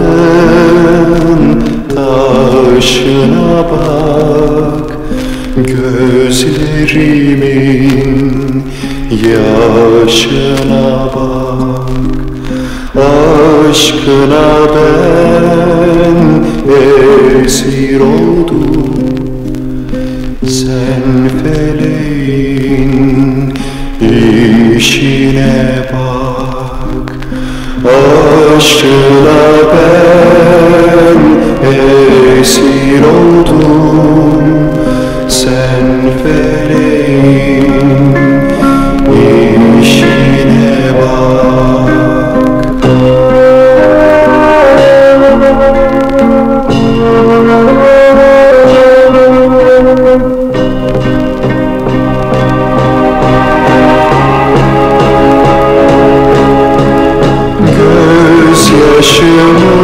Ankara'nın taşına bak Gözlerimin yaşına bak Aşkına ben esir oldum. Sen feleğin işine bak. Aşkına ben esir oldum you.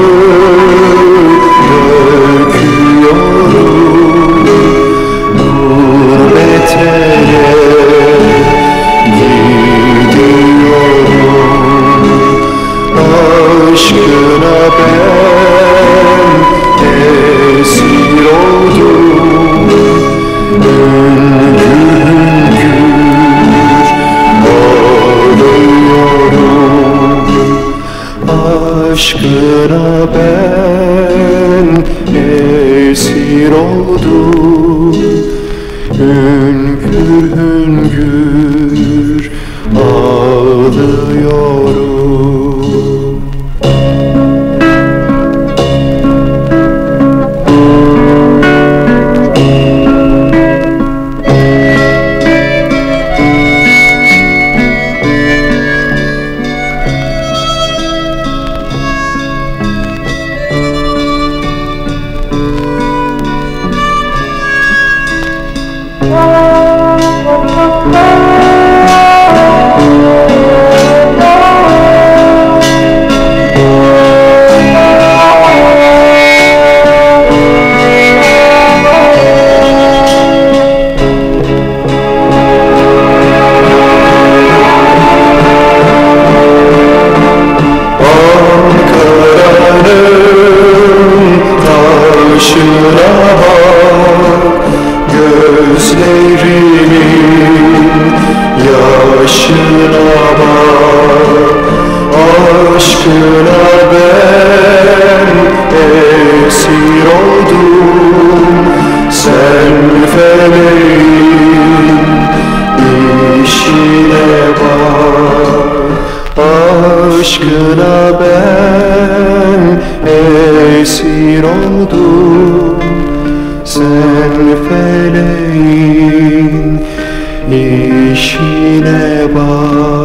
Aşkına ben esir oldum. Hüngür hüngür ağlıyorum taşına bak Gözlerimin yaşına bak Aşkına ben esir oldum Sen feleğin işine bak Aşkına ben esir oldum Sen feleğin işine bak